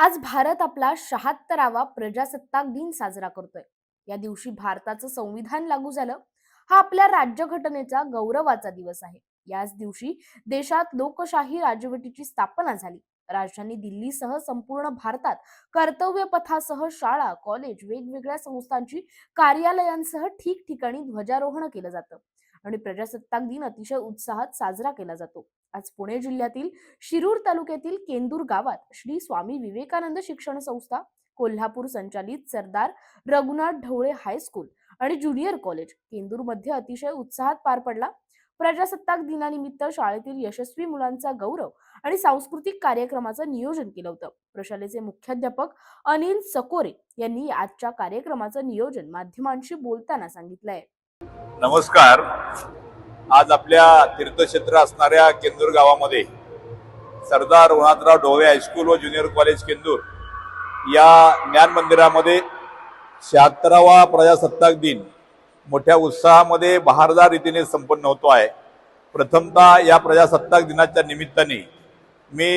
आज भारत आपला शहात्तरावा प्रजासत्ताक दिन साजरा करतोय. या दिवशी भारताचं संविधान लागू झालं. हा आपल्या राज्यघटनेचा गौरवाचा दिवस आहे. याच दिवशी देशात लोकशाही राजवटीची स्थापना झाली. राजधानी दिल्लीसह संपूर्ण भारतात कर्तव्य पथासह शाळा कॉलेज वेगवेगळ्या संस्थांची कार्यालयांसह ठिकठिकाणी ध्वजारोहण केलं जातं. आणि प्रजासत्ताक दिन अतिशय उत्साहात साजरा केला जातो. आज पुणे जिल्ह्यातील शिरूर तालुक्यातील केंदूर गावात श्री स्वामी विवेकानंद शिक्षण संस्था कोल्हापूर संचालित सरदार रघुनाथ ढवळे हायस्कूल आणि ज्युनियर कॉलेज केंदूरमध्ये अतिशय उत्साहात पार पडला. प्रजासत्ताक दिनानिमित्त शाळेतील यशस्वी मुलांचा गौरव आणि सांस्कृतिक कार्यक्रमाचं नियोजन केलं होतं. प्रशालेचे मुख्याध्यापक अनिल सकोरे यांनी आजच्या कार्यक्रमाचं नियोजन माध्यमांशी बोलताना सांगितलंय. नमस्कार. आज आपल्या तीर्थक्षेत्र असणाऱ्या केंदूर गावामध्ये सरदार रघुनाथराव ढोवे हायस्कूल व ज्युनियर कॉलेज केंदूर या ज्ञान मंदिरामध्ये शहात्तरावा प्रजासत्ताक दिन मोठ्या उत्साहामध्ये बहारदार रीतीने संपन्न होतो आहे. प्रथमतः या प्रजासत्ताक दिनाच्या निमित्ताने मी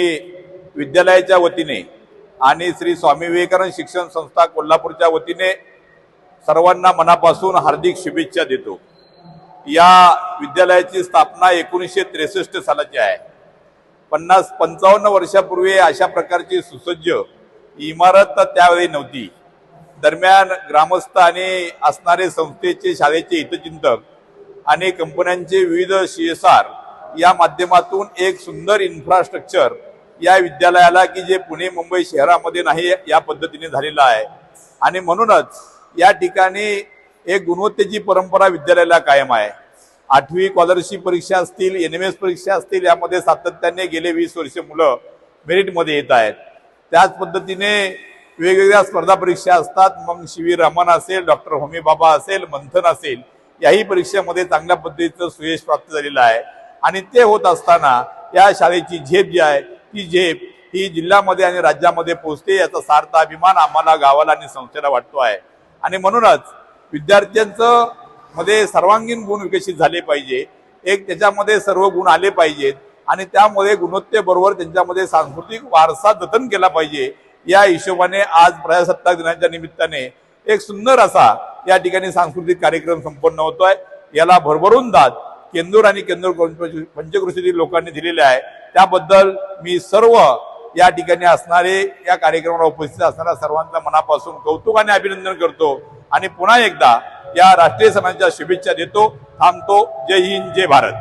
विद्यालयाच्या वतीने आणि श्री स्वामी विवेकानंद शिक्षण संस्था कोल्हापूरच्या वतीने सर्वांना मनापासून हार्दिक शुभेच्छा देतो. या विद्यालयाची स्थापना एकोणीसशे त्रेसष्ट सालाची आहे. पन्नास पंचावन्न वर्षापूर्वी अशा प्रकारची सुसज्ज इमारत त्यावेळी नव्हती. दरम्यान ग्रामस्थ आणि असणारे संस्थेचे शाळेचे हितचिंतक आणि कंपन्यांचे विविध सी एस आर या माध्यमातून एक सुंदर इन्फ्रास्ट्रक्चर या विद्यालयाला की जे पुणे मुंबई शहरामध्ये नाही या पद्धतीने झालेलं आहे. आणि म्हणूनच या ठिकाणी एक गुणवत्तेची परंपरा विद्यालयाला कायम आहे. आठवी स्कॉलरशिप परीक्षा असतील एन एम एस परीक्षा असतील यामध्ये सातत्याने गेले वीस वर्ष मुलं मेरिटमध्ये येत आहेत. त्याच पद्धतीने वेगवेगळ्या स्पर्धा परीक्षा असतात. मग शिवी रमन असेल डॉक्टर होमी बाबा असेल मंथन असेल याही परीक्षेमध्ये चांगल्या पद्धतीचं सुयश प्राप्त झालेलं आहे. आणि ते होत असताना या शाळेची झेप जी आहे ती झेप ही जिल्ह्यामध्ये आणि राज्यामध्ये पोहोचते याचा सार्थ अभिमान आम्हाला गावाला आणि संस्थेला वाटतो आहे. आणि म्हणूनच विद्यार्थ्यांचं मध्ये सर्वांगीण गुण विकसित झाले पाहिजे. एक त्याच्यामध्ये सर्व गुण आले पाहिजेत आणि त्यामध्ये गुणवत्तेबरोबर त्यांच्यामध्ये सांस्कृतिक वारसा जतन केला पाहिजे. या हिशोबाने आज प्रजासत्ताक दिनाच्या निमित्ताने एक सुंदर असा या ठिकाणी सांस्कृतिक कार्यक्रम संपन्न होतोय. याला भरभरून दाद केंदूर आणि केंदूर पंचकृषीतील लोकांनी दिलेले आहे. त्याबद्दल मी सर्व या ठिकाणी असणारे या कार्यक्रमाला उपस्थित असणाऱ्या सर्वांचा मनापासून कौतुक आणि अभिनंदन करतो. आणि पुन्हा एकदा या राष्ट्रीय सणांच्या शुभेच्छा देतो थांबतो. जय हिंद जय भारत.